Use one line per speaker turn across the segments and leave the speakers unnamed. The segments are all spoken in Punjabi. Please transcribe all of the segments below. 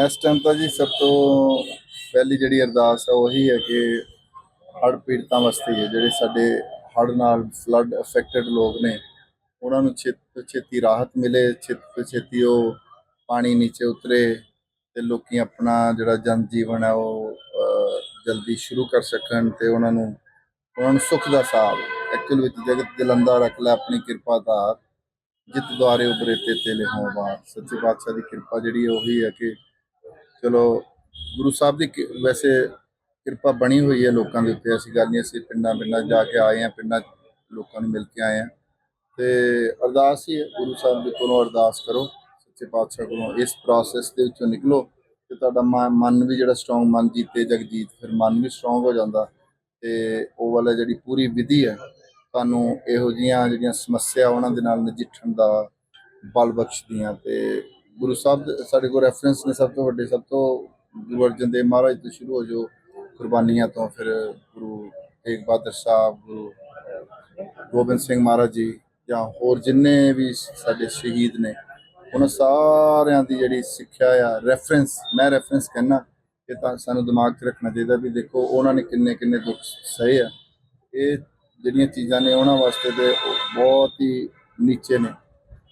ਇਸ ਟਾਈਮ ਤਾਂ ਜੀ ਸਭ ਤੋਂ ਪਹਿਲੀ ਜਿਹੜੀ ਅਰਦਾਸ ਹੈ ਉਹੀ ਹੈ ਕਿ ਹੜ੍ਹ ਪੀੜਤਾਂ ਵਾਸਤੇ ਹੈ ਜਿਹੜੇ ਸਾਡੇ ਹੜ੍ਹ ਨਾਲ ਫਲੱਡ ਅਫੈਕਟਡ ਲੋਕ ਨੇ, ਉਹਨਾਂ ਨੂੰ ਛੇਤੀ ਤੋਂ ਛੇਤੀ ਰਾਹਤ ਮਿਲੇ, ਛੇਤੀ ਤੋਂ ਛੇਤੀ ਉਹ ਪਾਣੀ ਨੀਚੇ ਉਤਰੇ ਤੇ ਲੋਕੀ ਆਪਣਾ ਜਿਹੜਾ ਜਨ ਜੀਵਨ ਹੈ ਉਹ ਜਲਦੀ ਸ਼ੁਰੂ ਕਰ ਸਕਣ ਤੇ ਉਹਨਾਂ ਨੂੰ ਉਹਨਾਂ ਨੂੰ ਸੁੱਖ ਦਾ ਸਾਹ ਐਕਚੁਅਲ ਵਿੱਚ ਜਗਤ ਜਲੰਦਾ ਰੱਖ ਲੈ ਆਪਣੀ ਕਿਰਪਾ ਧਾਰ ਜਿਤ ਦੁਆਰੇ ਉਬਰੇ ਤੇ ਤੇਲੇ ਹੋਂ ਸੱਚੇ ਪਾਤਸ਼ਾਹ ਦੀ ਕਿਰਪਾ ਜਿਹੜੀ ਉਹੀ ਹੈ ਕਿ ਚਲੋ, ਗੁਰੂ ਸਾਹਿਬ ਦੀ ਕਿ- ਵੈਸੇ ਕਿਰਪਾ ਬਣੀ ਹੋਈ ਹੈ ਲੋਕਾਂ ਦੇ ਉੱਤੇ। ਐਸੀ ਗੱਲ ਨਹੀਂ ਅਸੀਂ ਪਿੰਡਾਂ ਪਿੰਡਾਂ ਜਾ ਕੇ ਆਏ ਹਾਂ, ਪਿੰਡਾਂ 'ਚ ਲੋਕਾਂ ਨੂੰ ਮਿਲ ਕੇ ਆਏ ਹਾਂ। ਤੇ ਅਰਦਾਸ ਹੀ ਹੈ, ਗੁਰੂ ਸਾਹਿਬ ਦੇ ਕੋਲੋਂ ਅਰਦਾਸ ਕਰੋ, ਸੱਚੇ ਪਾਤਸ਼ਾਹ ਕੋਲੋਂ। ਇਸ ਪ੍ਰੋਸੈਸ ਦੇ ਵਿੱਚੋਂ ਨਿਕਲੋ ਤੇ ਤੁਹਾਡਾ ਮਨ- ਮਨ ਵੀ ਜਿਹੜਾ ਸਟਰੋਂਗ ਮਨ ਜੀਤੇ, ਜਗਜੀਤ, ਫਿਰ ਮਨ ਵੀ ਸਟਰੋਂਗ ਹੋ ਜਾਂਦਾ। ਤੇ ਉਹ ਵਾਲਾ ਜਿਹੜੀ ਪੂਰੀ ਵਿਧੀ ਹੈ, ਤੁਹਾਨੂੰ ਇਹੋ ਜੀਆਂ ਜਿਹੜੀਆਂ ਸਮੱਸਿਆ ਉਹਨਾਂ ਦੇ ਨਾਲ ਨਜਿੱਠਣ ਦਾ ਬਲ ਬਖਸ਼ਦੀਆਂ ਤੇ ਗੁਰੂ ਸਾਹਿਬ ਦੇ- ਸਾਡੇ ਕੋਲ ਰੈਫਰੈਂਸ ਨੇ ਸਭ ਤੋਂ ਵੱਡੇ, ਸਭ ਤੋਂ ਗੁਰੂ ਅਰਜਨ ਦੇਵ ਮਹਾਰਾਜ ਤੋਂ ਸ਼ੁਰੂ ਹੋ ਜੋ ਕੁਰਬਾਨੀਆਂ ਤੋਂ ਫਿਰ ਗੁਰੂ ਤੇਗ ਬਹਾਦਰ ਸਾਹਿਬ, ਗੁਰੂ ਗੋਬਿੰਦ ਸਿੰਘ ਮਹਾਰਾਜ ਜੀ ਜਾਂ ਹੋਰ ਜਿੰਨੇ ਵੀ ਸਾਡੇ ਸ਼ਹੀਦ ਨੇ, ਉਹਨਾਂ ਸਾਰਿਆਂ ਦੀ ਜਿਹੜੀ ਸਿੱਖਿਆ ਆ ਰੈਫਰੈਂਸ ਮੈਂ ਰੈਫਰੈਂਸ ਕਹਿਣਾ ਕਿ ਤਾਂ ਸਾਨੂੰ ਦਿਮਾਗ 'ਚ ਰੱਖਣਾ ਚਾਹੀਦਾ ਵੀ ਦੇਖੋ ਉਹਨਾਂ ਨੇ ਕਿੰਨੇ ਕਿੰਨੇ ਦੁੱਖ ਸਹੇ ਆ। ਇਹ ਜਿਹੜੀਆਂ ਚੀਜ਼ਾਂ ਨੇ ਉਹਨਾਂ ਵਾਸਤੇ ਤੇ ਉਹ ਬਹੁਤ ਹੀ ਨੀਚੇ ਨੇ।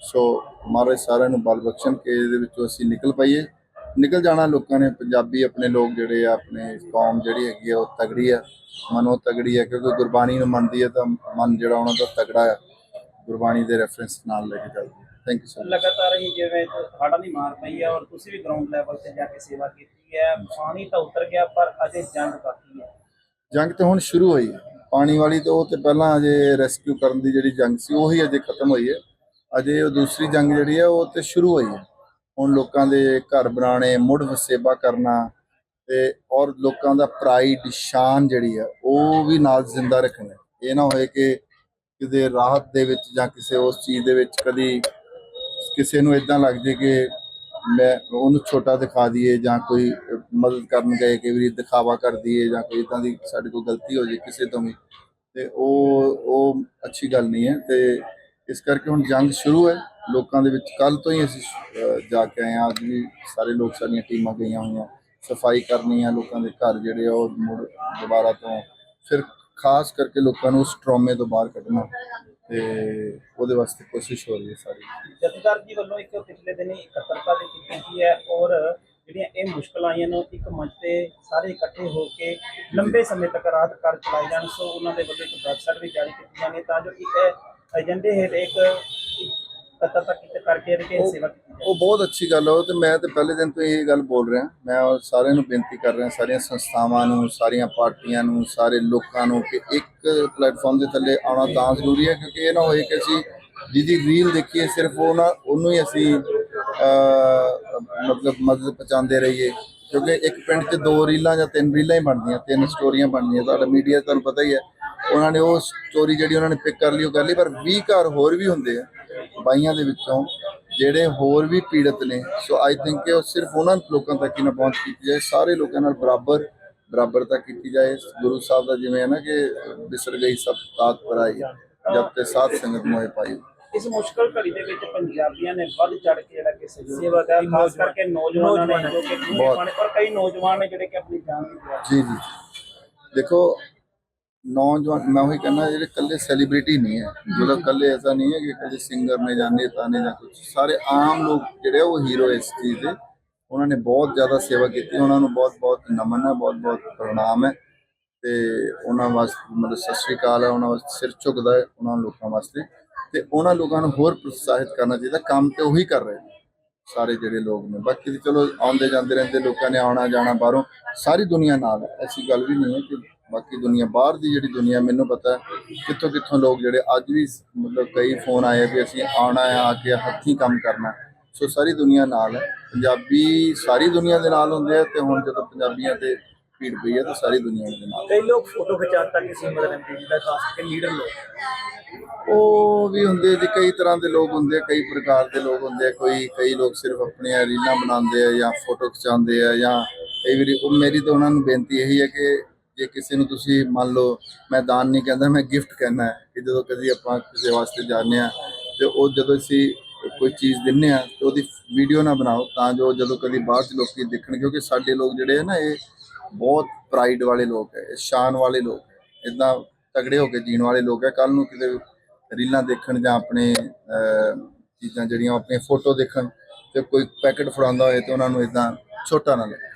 ਸੋ ਮਹਾਰਾਜ ਸਾਰਿਆਂ ਨੂੰ ਬਲ ਬਖਸ਼ਣ ਕਿ ਇਹਦੇ ਵਿੱਚੋਂ ਅਸੀਂ ਨਿਕਲ ਪਾਈਏ। ਨਿਕਲ ਜਾਣਾ ਲੋਕਾਂ ਨੇ ਪੰਜਾਬੀ ਆਪਣੇ ਲੋਕ ਜਿਹੜੇ ਆ ਆਪਣੇ ਕੌਮ ਜਿਹੜੀ ਹੈਗੀ ਆ ਉਹ ਤਗੜੀ ਆ। ਮਨੋ ਤਗੜੀ ਆ ਕਿਉਂਕਿ ਗੁਰਬਾਣੀ ਨੂੰ ਮੰਨਦੀ ਹੈ ਤਾਂ ਮਨ ਜਿਹੜਾ ਉਹਨਾਂ ਦਾ ਤਗੜਾ ਆ। ਗੁਰਬਾਣੀ ਦੇ ਰੈਫਰੈਂਸ ਨਾਲ ਲੈ ਕੇ ਚੱਲਦੀ ਥੈਂਕ ਯੂ ਸੋ ਮਚ
ਲਗਾਤਾਰ ਹੀ ਜਿਵੇਂ ਹੜ੍ਹਾਂ ਦੀ ਮਾਰ ਪਈ ਹੈ ਔਰ ਤੁਸੀਂ ਵੀ ਗਰਾਊਂਡ ਲੈਵਲ ਤੇ ਜਾ ਕੇ ਸੇਵਾ ਕੀਤੀ ਹੈ ਪਾਣੀ ਤਾਂ ਉਤਰ ਗਿਆ ਪਰ ਅਜੇ ਜੰਗ ਬਾਕੀ ਹੈ
ਜੰਗ ਤੇ ਹੁਣ ਸ਼ੁਰੂ ਹੋਈ ਹੈ ਪਾਣੀ ਵਾਲੀ ਤੇ ਉਹ ਤੇ ਪਹਿਲਾਂ ਅਜੇ ਰੈਸਕਿਊ ਕਰਨ ਦੀ ਜਿਹੜੀ ਜੰਗ ਸੀ ਉਹੀ ਅਜੇ ਖਤਮ ਹੋਈ ਹੈ ਅਜੇ ਉਹ ਦੂਸਰੀ ਜੰਗ ਜਿਹੜੀ ਹੈ ਉਹ ਤੇ ਸ਼ੁਰੂ ਹੋਈ ਹੈ। ਹੁਣ ਲੋਕਾਂ ਦੇ ਘਰ ਬਣਾਉਣੇ, ਮੁੜ ਵਸੇਬਾ ਕਰਨਾ ਤੇ ਔਰ ਲੋਕਾਂ ਦਾ ਪ੍ਰਾਈਡ ਸ਼ਾਨ ਜਿਹੜੀ ਹੈ ਉਹ ਵੀ ਨਾਲ ਜ਼ਿੰਦਾ ਰੱਖਣਾ। ਇਹ ਨਾ ਹੋਏ ਕਿ ਕਿਤੇ ਰਾਹਤ ਦੇ ਵਿੱਚ ਜਾਂ ਕਿਸੇ ਉਸ ਚੀਜ਼ ਦੇ ਵਿੱਚ ਕਦੀ ਕਿਸੇ ਨੂੰ ਇਦਾਂ ਲੱਗ ਜੇ ਕਿ ਮੈਂ ਉਹਨੂੰ ਛੋਟਾ ਦਿਖਾ ਦਈਏ ਜਾਂ ਕੋਈ ਮਦਦ ਕਰਨ ਗਏ ਕਿ ਵੀ ਦਿਖਾਵਾ ਕਰ ਦਈਏ ਜਾਂ ਕੋਈ ਇਦਾਂ ਦੀ ਸਾਡੇ ਕੋਲ ਗਲਤੀ ਹੋ ਜੇ ਕਿਸੇ ਤੋਂ ਵੀ। ਤੇ ਉਹ ਉਹ ਅੱਛੀ ਗੱਲ ਨਹੀਂ ਹੈ ਤੇ ਇਸ ਕਰਕੇ ਹੁਣ ਜੰਗ ਸ਼ੁਰੂ ਹੈ। ਲੋਕਾਂ ਦੇ ਵਿੱਚ ਕੱਲ ਤੋਂ ਹੀ ਅਸੀਂ ਜਾ ਕੇ ਆਏ ਹਾਂ। ਅੱਜ ਵੀ ਸਾਰੇ ਲੋਕ ਸਾਡੀਆਂ ਟੀਮਾਂ ਗਈਆਂ ਹੋਈਆਂ। ਸਫ਼ਾਈ ਕਰਨੀ ਹੈ ਲੋਕਾਂ ਦੇ ਘਰ ਜਿਹੜੇ ਆ, ਉਹ ਮੁੜ ਦੁਬਾਰਾ ਤੋਂ ਫਿਰ ਖਾਸ ਕਰਕੇ ਲੋਕਾਂ ਨੂੰ ਉਸ ਟਰੋਮੇ ਤੋਂ ਬਾਹਰ ਕੱਢਣਾ। ਤੇ ਉਹਦੇ ਵਾਸਤੇ ਕੋਸ਼ਿਸ਼ ਹੋ ਰਹੀ ਹੈ ਸਾਰੀ।
ਜਥੇਦਾਰ ਜੀ ਵੱਲੋਂ ਇੱਕ ਪਿਛਲੇ ਦਿਨੀ ਇਕੱਤਰਤਾ ਦੀ ਕੀਤੀ ਗਈ ਹੈ ਔਰ ਜਿਹੜੀਆਂ ਇਹ ਮੁਸ਼ਕਲਾਂ ਆਈਆਂ ਨੇ ਇੱਕ ਮੰਚ ਤੇ ਸਾਰੇ ਇਕੱਠੇ ਹੋ ਕੇ ਲੰਬੇ ਸਮੇਂ ਤੱਕ ਰਾਤ ਕਰ ਚਲਾਏ ਜਾਣ। ਸੋ ਉਹਨਾਂ ਦੇ ਵੱਲੋਂ ਇੱਕ ਵੈਬਸਾਈਟ ਵੀ ਜਾਰੀ ਕੀਤੀ ਜਾਣੀ ਤਾਂ ਜੋ ਇੱਕ ਏਜੰਡੇ ਹੇਠ ਇੱਕ ਇਕੱਤਰਤਾ ਕੀਤੇ ਕਰਕੇ ਇਹਦੀ ਸੇਵਾ ਕੀਤੀ
ਉਹ ਬਹੁਤ ਅੱਛੀ ਗੱਲ ਹੈ ਤੇ ਮੈਂ ਤੇ ਪਹਿਲੇ ਦਿਨ ਤੋਂ ਇਹ ਗੱਲ ਬੋਲ ਰਿਹਾ। ਮੈਂ ਸਾਰਿਆਂ ਨੂੰ ਬੇਨਤੀ ਕਰ ਰਿਹਾ ਸਾਰੀਆਂ ਸੰਸਥਾਵਾਂ ਨੂੰ ਸਾਰੀਆਂ ਪਾਰਟੀਆਂ ਨੂੰ ਸਾਰੇ ਲੋਕਾਂ ਨੂੰ ਕਿ ਇੱਕ ਪਲੇਟਫਾਰਮ ਦੇ ਥੱਲੇ ਆਉਣਾ ਤਾਂ ਜ਼ਰੂਰੀ ਹੈ ਕਿਉਂਕਿ ਇਹ ਨਾ ਹੋਏ ਕਿ ਅਸੀਂ ਜਿਹਦੀ ਰੀਲ ਦੇਖੀਏ ਸਿਰਫ ਉਹ ਨਾ ਉਹਨੂੰ ਹੀ ਅਸੀਂ ਮਤਲਬ ਮਦਦ ਪਹੁੰਚਾਉਂਦੇ ਰਹੀਏ। ਕਿਉਂਕਿ ਇੱਕ ਪਿੰਡ 'ਚ ਦੋ ਰੀਲਾਂ ਜਾਂ ਤਿੰਨ ਰੀਲਾਂ ਹੀ ਬਣਦੀਆਂ ਤਿੰਨ ਸਟੋਰੀਆਂ ਬਣਦੀਆਂ। ਤੁਹਾਡਾ ਮੀਡੀਆ ਤੁਹਾਨੂੰ ਪਤਾ ਹੀ ਹੈ। ਉਹਨਾਂ ਨੇ ਉਹ ਸਟੋਰੀ ਜਿਹੜੀ ਉਹਨਾਂ ਨੇ ਪਿਕ ਕਰ ਲਈ ਉਹ ਕਰ ਲਈ ਪਰ 20 ਘਰ ਹੋਰ ਵੀ ਹੁੰਦੇ ਆ ਬਾਈਆਂ ਦੇ ਵਿੱਚੋਂ ਜਿਹੜੇ ਹੋਰ ਵੀ ਪੀੜਤ ਨੇ। ਸੋ ਆਈ ਥਿੰਕ ਕਿ ਉਹ ਸਿਰਫ ਉਹਨਾਂ ਲੋਕਾਂ ਤੱਕ ਹੀ ਨਾ ਪਹੁੰਚ ਕੀਤੀ ਜਾਏ ਸਾਰੇ ਲੋਕਾਂ ਨਾਲ ਬਰਾਬਰ ਬਰਾਬਰਤਾ ਕੀਤੀ ਜਾਏ। ਗੁਰੂ ਸਾਹਿਬ ਦਾ ਜਿਵੇਂ ਹੈ ਨਾ ਕਿ ਬਿਸਰ ਗਈ ਸਭ ਤਾਤ ਪਰਾਈ ਜਬ ਤੇ ਸਾਧ ਸੰਗਤ ਮੋਏ ਪਾਈ।
ਇਸ ਮੁਸ਼ਕਲ ਘੜੀ ਦੇ ਵਿੱਚ ਪੰਜਾਬੀਆਂ ਨੇ ਵੱਧ ਚੜ ਕੇ ਜਿਹੜਾ ਕਿ ਸਹਿਯੋਗ ਕੀਤਾ ਖਾਸ ਕਰਕੇ ਨੌਜਵਾਨਾਂ ਨੇ ਜੋ ਕਿ
ਬਹੁਤ।
ਪਰ ਕਈ ਨੌਜਵਾਨ ਨੇ ਜਿਹੜੇ ਕਿ ਆਪਣੀ ਜਾਨ ਦੀ ਗਵਾ
ਜੀ ਜੀ। ਦੇਖੋ ਨੌਜਵਾਨ, ਮੈਂ ਉਹੀ ਕਹਿੰਦਾ, ਜਿਹੜੇ ਕੱਲੇ ਸੈਲੀਬ੍ਰਿਟੀ ਨਹੀਂ ਹੈ ਜਿਹੜਾ ਕੱਲੇ ਐਸਾ ਨਹੀਂ ਹੈ ਕਿ ਕੱਲੇ ਸਿੰਗਰ ਨੇ ਜਾਂ ਨੇਤਾ ਨੇ ਜਾਂ ਕੁਝ ਸਾਰੇ ਆਮ ਲੋਕ ਜਿਹੜੇ ਆ ਉਹ ਹੀਰੋ ਇਸ ਚੀਜ਼ ਦੇ। ਉਹਨਾਂ ਨੇ ਬਹੁਤ ਜ਼ਿਆਦਾ ਸੇਵਾ ਕੀਤੀ, ਉਹਨਾਂ ਨੂੰ ਬਹੁਤ ਬਹੁਤ ਨਮਨ ਹੈ, ਬਹੁਤ ਬਹੁਤ ਪ੍ਰਣਾਮ ਹੈ ਤੇ ਉਹਨਾਂ ਵਾਸਤੇ ਮਤਲਬ ਸਤਿ ਸ਼੍ਰੀ ਅਕਾਲ ਹੈ, ਉਹਨਾਂ ਵਾਸਤੇ ਸਿਰ ਝੁਕਦਾ ਹੈ ਉਹਨਾਂ ਲੋਕਾਂ ਵਾਸਤੇ ਤੇ ਉਹਨਾਂ ਲੋਕਾਂ ਨੂੰ ਹੋਰ ਪ੍ਰੋਤਸਾਹਿਤ ਕਰਨਾ ਚਾਹੀਦਾ, ਕੰਮ ਤੇ ਉਹੀ ਕਰ ਰਹੇ ਸਾਰੇ ਜਿਹੜੇ ਲੋਕ ਨੇ। ਬਾਕੀ ਤੇ ਚਲੋ ਆਉਂਦੇ ਜਾਂਦੇ ਰਹਿੰਦੇ, ਲੋਕਾਂ ਨੇ ਆਉਣਾ ਜਾਣਾ ਬਾਹਰੋਂ, ਸਾਰੀ ਦੁਨੀਆ ਨਾਲ ਹੈ, ਐਸੀ ਗੱਲ ਵੀ ਨਹੀਂ ਹੈ ਕਿ ਬਾਕੀ ਦੁਨੀਆ ਬਾਹਰ ਦੀ ਜਿਹੜੀ ਦੁਨੀਆ ਮੈਨੂੰ ਪਤਾ ਕਿੱਥੋਂ ਕਿੱਥੋਂ ਲੋਕ ਜਿਹੜੇ ਅੱਜ ਵੀ ਮਤਲਬ ਕਈ ਫੋਨ ਆਏ ਵੀ ਅਸੀਂ ਆਉਣਾ ਆ ਕੇ ਹੱਥੀਂ ਕੰਮ ਕਰਨਾ। ਸੋ ਸਾਰੀ ਦੁਨੀਆ ਨਾਲ ਹੈ। ਪੰਜਾਬੀ ਸਾਰੀ ਦੁਨੀਆ ਦੇ ਨਾਲ ਹੁੰਦੇ ਆ ਤੇ ਹੁਣ ਜਦੋਂ ਪੰਜਾਬੀਆਂ ਤੇ ਭੀੜ ਪਈ ਹੈ ਤਾਂ ਸਾਰੀ ਦੁਨੀਆ ਦੇ ਨਾਲ
ਕਈ ਲੋਕ ਫੋਟੋ ਖਿਚਾਉਣ ਤੱਕ ਸੀਮਤ ਰਹਿੰਦੇ ਜਿੱਦਾਂ ਖਾਸ ਕਰਕੇ ਲੀਡਰ ਲੋਕ।
ਉਹ ਵੀ ਹੁੰਦੇ ਜੀ ਕਈ ਤਰ੍ਹਾਂ ਦੇ ਲੋਕ ਹੁੰਦੇ ਆ ਕਈ ਪ੍ਰਕਾਰ ਦੇ ਲੋਕ ਹੁੰਦੇ ਆ। ਕੋਈ ਕਈ ਲੋਕ ਸਿਰਫ ਆਪਣੀਆਂ ਰੀਲਾਂ ਬਣਾਉਂਦੇ ਆ ਜਾਂ ਫੋਟੋ ਖਿਚਾਉਂਦੇ ਆ ਜਾਂ ਕਈ ਵਾਰੀ ਉਹ ਮੇਰੀ ਤਾਂ ਉਹਨਾਂ ਨੂੰ ਬੇਨਤੀ ਇਹੀ ਹੈ ਕਿ ਜੇ ਕਿਸੇ ਨੂੰ ਤੁਸੀਂ ਮੰਨ ਲਓ ਮੈਂ ਦਾਨ ਨਹੀਂ ਕਹਿੰਦਾ, ਮੈਂ ਗਿਫਟ ਕਹਿੰਦਾ ਕਿ ਜਦੋਂ ਕਦੀ ਆਪਾਂ ਕਿਸੇ ਵਾਸਤੇ ਜਾਂਦੇ ਆ ਤੇ ਉਹ ਜਦੋਂ ਅਸੀਂ ਕੋਈ ਚੀਜ਼ ਦਿੰਨੇ ਆ ਤੇ ਉਹਦੀ ਵੀਡੀਓ ਨਾ ਬਣਾਓ ਤਾਂ ਜੋ ਜਦੋਂ ਕਦੀ ਬਾਹਰ ਚ ਲੋਕੀ ਦੇਖਣ, ਕਿਉਂਕਿ ਸਾਡੇ ਲੋਕ ਜਿਹੜੇ ਆ ਨਾ, ਇਹ ਬਹੁਤ ਪ੍ਰਾਈਡ ਵਾਲੇ ਲੋਕ ਹੈ, ਇਹ ਸ਼ਾਨ ਵਾਲੇ ਲੋਕ ਹੈ ਇਦਾਂ ਤਗੜੇ ਹੋ ਕੇ ਜੀਣ ਵਾਲੇ ਲੋਕ ਹੈ। ਕੱਲ ਨੂੰ ਕਿਤੇ ਰੀਲਾਂ ਦੇਖਣ ਜਾਂ ਆਪਣੇ ਚੀਜ਼ਾਂ ਜਿਹੜੀਆਂ ਆਪਣੀਆਂ ਫੋਟੋ ਦੇਖਣ ਤੇ ਕੋਈ ਪੈਕੇਟ ਫੜਾਉਂਦਾ ਹੋਏ ਤੇ ਉਹਨਾਂ ਨੂੰ ਇਦਾਂ ਛੋਟਾ ਨਾ ਲੱਗੇ